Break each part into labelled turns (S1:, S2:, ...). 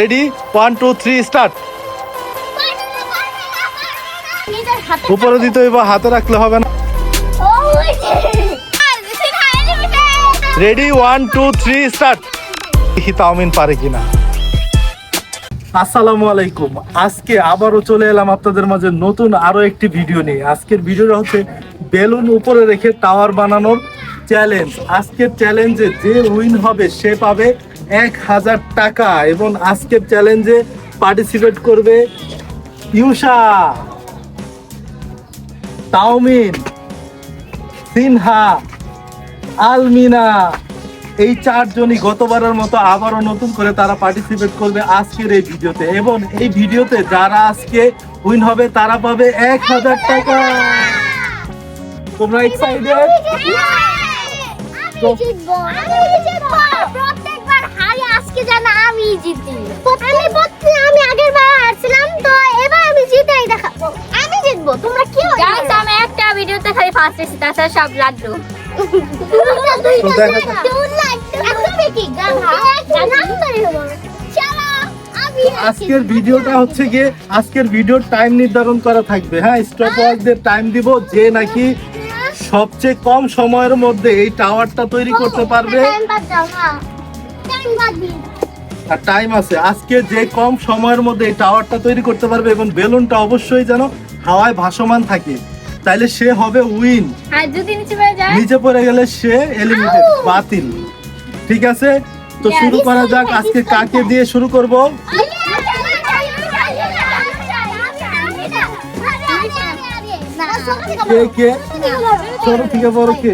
S1: Ready one two three start উপরে দিতে হইব হাতে রাখলে হবে না। Ready one two three start দেখি তাওমিন পারে কিনা। আসসালামু আলাইকুম। আজকে আবারও চলে এলাম আপনাদের মাঝে নতুন আরও একটি ভিডিও নিয়ে। আজকের ভিডিওটা হচ্ছে বেলুন উপরে রেখে টাওয়ার বানানোর চ্যালেঞ্জ আজকের চ্যালেঞ্জে যে উইন হবে সে পাবে এক হাজার টাকা এবং আজকের চ্যালেঞ্জে পার্টিসিপেট করবে ইউষা তাওমিন, সিনহা, আলমিনা। এই চারজনই গতবারের মতো আবারও নতুন করে তারা পার্টিসিপেট করবে আজকের এই ভিডিওতে। এবং এই ভিডিওতে যারা আজকে উইন হবে, তারা পাবে এক হাজার টাকা। তোমরা এক্সাইটেড
S2: আজকে যেন আমি জিতি। আমি প্রত্যেক আমি আগের বার হারছিলাম তো এবার আমি জিতেই দেখাবো। আমি জিতবো তোমরা কি
S3: গাইস আমি একটা ভিডিওতে খালি ফার্স্ট এসেছি তাছাড়া সব লাড্ডু।
S1: আজকের ভিডিওটা হচ্ছে গিয়ে আজকের ভিডিওর টাইম নির্ধারণ করা থাকবে। হ্যাঁ স্টপ ওয়ার্কদের টাইম দিব যে নাকি সবচেয়ে কম সময়ের মধ্যে এই টাওয়ারটা তৈরি করতে পারবে। আর টাইম আছে। আজকে যে কম সময়ের মধ্যে এই টাওয়ারটা তৈরি করতে পারবে এবং বেলুনটা অবশ্যই যেন হাওয়ায় ভাসমান থাকে। তাইলে সে হবে উইন।
S3: আর যদি নিচে পড়ে যায়
S1: নিচে পড়ে গেলে সে এলিমিনেটেড বাতিল। ঠিক আছে? তো শুরু করা যাক আজকে কাকে দিয়ে শুরু করব? কে কে? ছোট থেকে বড় কে?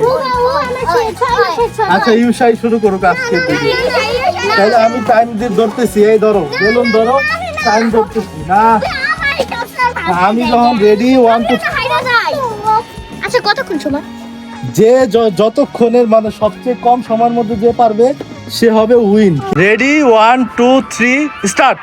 S1: আচ্ছা ইউসাই শুরু করুক আজকে থেকে তাহলে আমি টাইম দিয়ে ধরতেছি এই ধরো বেলুন ধরো টাইম ধরতেছি না। আমি যখন রেডি ওয়ান টু
S2: আচ্ছা কতক্ষণ সময়?
S1: যে যতক্ষণের মানে সবচেয়ে কম সময়ের মধ্যে যে পারবে সে হবে win. Ready one two three start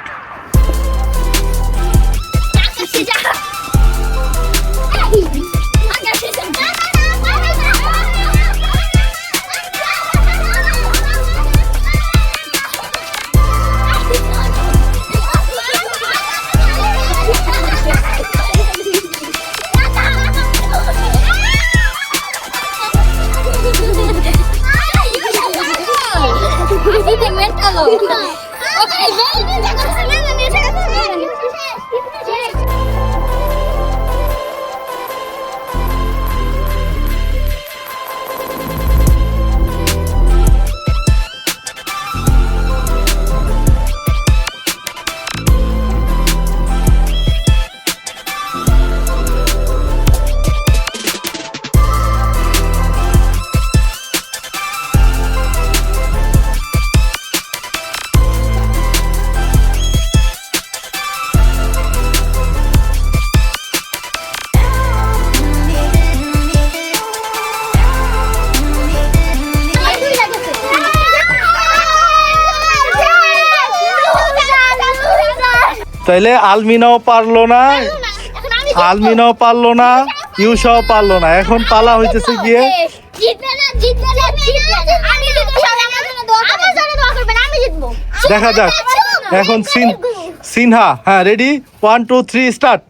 S3: তাইলে আলমিনাও পারল না, আলমিনাও পারল না, ইউসাও পারল না। এখন পালা হইতেছে গিয়ে।
S1: দেখা যাক। এখন সিন সিনহা হ্যাঁ ready one two three start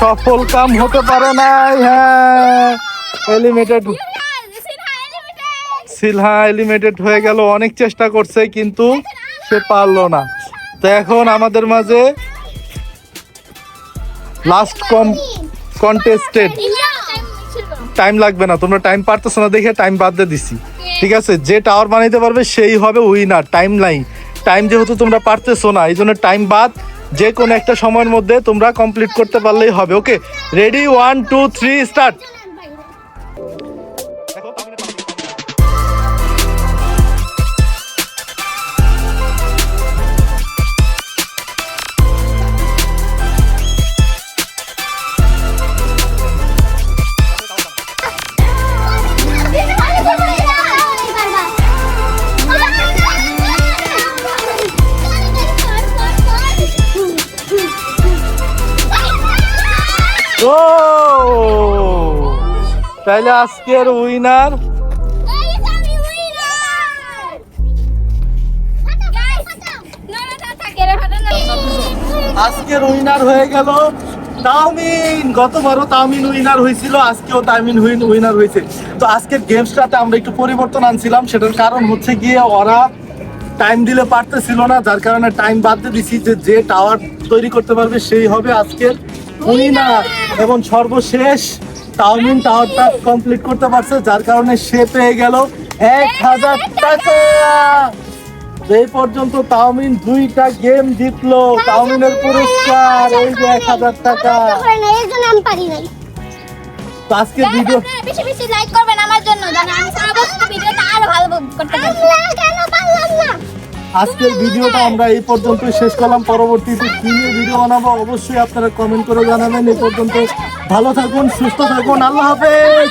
S1: সফল কাম হতে পারে নাই হ্যাঁ। এলিমিটেড সিলহা এলিমিনেটেড হয়ে গেল, অনেক চেষ্টা করছে, কিন্তু সে পারল না। তো এখন আমাদের মাঝে লাস্ট কম কন্টেস্টেড টাইম লাগবে না, তোমরা টাইম পারতেছো না দেখে টাইম বাদ দিয়ে দিছি। ঠিক আছে, যে টাওয়ার বানাইতে পারবে, সেই হবে উইনার টাইম নাই টাইম যেহেতু তোমরা পারতেছো না এই জন্য টাইম বাদ। যে কোনো একটা সময়ের মধ্যে তোমরা কমপ্লিট করতে পারলেই হবে okay ready one two three start ও! তাহলে আজকের উইনার আজকের উইনার হয়ে গেল তামিন। গতবারও তামিন উইনার হয়েছিল, আজকেও তামিন উইনার হয়েছে। তো আজকের গেমসটাতে আমরা একটু পরিবর্তন আনছিলাম, সেটার কারণ হচ্ছে গিয়ে ওরা টাইম দিলে পারতেছিল না, যার কারণে টাইম বাদ দিয়ে দিছি যে যে টাওয়ার তৈরি করতে পারবে সেই হবে আজকের উইনার এবং সর্বশেষ তাওমিন টাওয়ারটা কমপ্লিট করতে পারছে যার কারণে সে পেয়ে গেল এক হাজার টাকা। এই পর্যন্ত তাওমিন দুইটা গেম জিতলো তাওমিনের পুরস্কার এই যে এক হাজার টাকা। আজকের ভিডিও
S3: বেশি বেশি লাইক করবেন আমার জন্য জানেন আমি পরবর্তী ভিডিওটা আরও ভালো করতে পারি।
S1: আজকের ভিডিওটা আমরা এই পর্যন্ত শেষ করলাম। পরবর্তীতে কি নিয়ে ভিডিও বানাবো অবশ্যই আপনারা কমেন্ট করে জানাবেন। এই পর্যন্ত ভালো থাকুন, সুস্থ থাকুন। আল্লাহ হাফেজ!